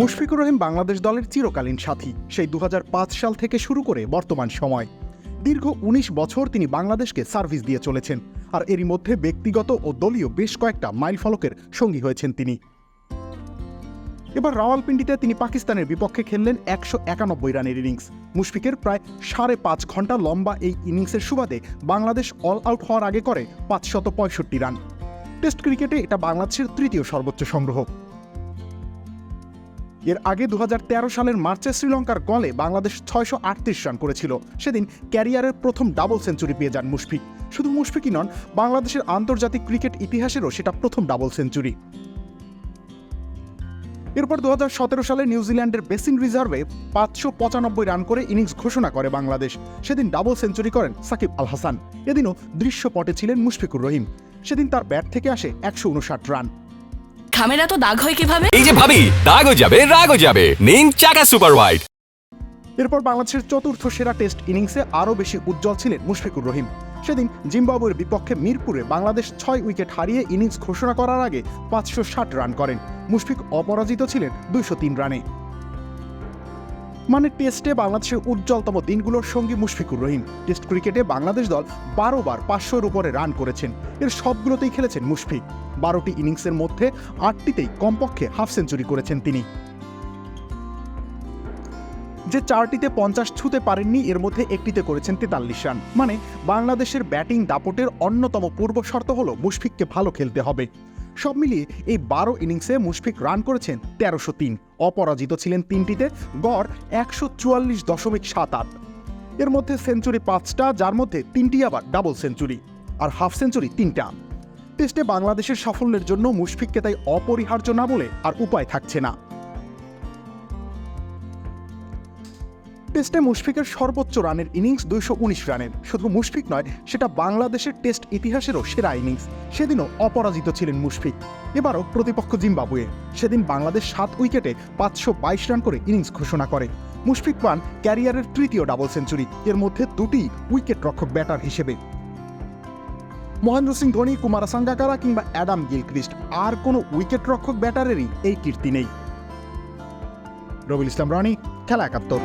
মুশফিকুর রহিম বাংলাদেশ দলের চিরকালীন সাথী। সেই দু হাজার পাঁচ সাল থেকে শুরু করে বর্তমান সময়। দীর্ঘ ১৯ বছর তিনি বাংলাদেশকে সার্ভিস দিয়ে চলেছেন, আর এরই মধ্যে ব্যক্তিগত ও দলীয় বেশ কয়েকটা মাইল ফলকের সঙ্গী হয়েছেন তিনি। এবার রাওয়ালপিন্ডিতে তিনি পাকিস্তানের বিপক্ষে খেললেন একশো একানব্বই রানের ইনিংস। মুশফিকের প্রায় সাড়ে পাঁচ ঘণ্টা লম্বা এই ইনিংসের সুবাদে বাংলাদেশ অল আউট হওয়ার আগে করে পাঁচশত পঁয়ষট্টি রান। টেস্ট ক্রিকেটে এটা বাংলাদেশের তৃতীয় সর্বোচ্চ সংগ্রহ। এর আগে দু হাজার তেরো সালের মার্চে শ্রীলঙ্কার গলে বাংলাদেশ ছয়শো আটত্রিশ রান করেছিল। সেদিন ক্যারিয়ারের প্রথম ডাবল সেঞ্চুরি পেয়ে যান মুশফিক। শুধু মুশফিকই নন, বাংলাদেশের আন্তর্জাতিক ক্রিকেট ইতিহাসেরও সেটা প্রথম ডাবল সেঞ্চুরি। এরপর দু হাজার সতেরো সালে নিউজিল্যান্ডের বেসিন রিজার্ভে পাঁচশো পঁচানব্বই রান করে ইনিংস ঘোষণা করে বাংলাদেশ। সেদিন ডাবল সেঞ্চুরি করেন সাকিব আল হাসান। এদিনও দৃশ্যপটে ছিলেন মুশফিকুর রহিম। সেদিন তার ব্যাট থেকে আসে একশো উনষাট রান। খামেরা তো দাগ হয় কীভাবে? এই যে ভাবি দাগও যাবে রাগও যাবে। নিন চাকা সুপার হোয়াইট এরপর বাংলাদেশের চতুর্থ সেরা টেস্ট ইনিংসে আরও বেশি উজ্জ্বল ছিলেন মুশফিকুর রহিম। সেদিন জিম্বাবুয়ের বিপক্ষে মিরপুরে বাংলাদেশ ছয় উইকেট হারিয়ে ইনিংস ঘোষণা করার আগে পাঁচশো ষাট রান করেন। মুশফিক অপরাজিত ছিলেন দুইশো তিন রানে। মানে টেস্টে বাংলাদেশের উজ্জ্বলতম দিনগুলোর সঙ্গী মুশফিকুর রহিম। টেস্ট ক্রিকেটে বাংলাদেশ দল বারো বার পাঁচশোর উপরে রান করেছেন। এর সবগুলোতেই খেলেছেন মুশফিক। বারোটি ইনিংসের মধ্যে আটটিতেই কমপক্ষে হাফ সেঞ্চুরি করেছেন তিনি। যে চারটিতে পঞ্চাশ ছুতে পারেননি, এর মধ্যে একটিতে করেছেন তেতাল্লিশ রান। মানে বাংলাদেশের ব্যাটিং দাপটের অন্যতম পূর্ব শর্ত হল মুশফিককে ভালো খেলতে হবে। সব মিলিয়ে এই বারো ইনিংসে মুশফিক রান করেছেন তেরোশো তিন। অপরাজিত ছিলেন তিনটিতে, গড় একশো চুয়াল্লিশ দশমিক সাত আট। এর মধ্যে সেঞ্চুরি পাঁচটা, যার মধ্যে তিনটি আবার ডাবল সেঞ্চুরি আর হাফ সেঞ্চুরি তিনটা। টেস্টে বাংলাদেশের সাফল্যের জন্য মুশফিককে তাই অপরিহার্য না বলে আর উপায় থাকছে না। টেস্টে মুশফিকের সর্বোচ্চ রানের ইনিংস দুইশো উনিশ রানের। শুধু মুশফিক নয়, সেটা বাংলাদেশের টেস্ট ইতিহাসেরও সেরা ইনিংস। সেদিনও অপরাজিত ছিলেন মুশফিক। এবারও প্রতিপক্ষ জিম্বাবুয়ে। সেদিন বাংলাদেশ সাত উইকেটে পাঁচশো বাইশ রান করে ইনিংস ঘোষণা করে। মুশফিক পান ক্যারিয়ারের তৃতীয় ডাবল সেঞ্চুরি। এর মধ্যে দুটি উইকেট রক্ষক ব্যাটার হিসেবে। মহেন্দ্র সিং ধোনি, কুমার সাঙ্গাকারা কিংবা অ্যাডাম গিলক্রিস্ট, আর কোনো উইকেট রক্ষক ব্যাটারেরই এই কীর্তি নেই। রবিল ইসলাম রানি, খেলা একাত্তর।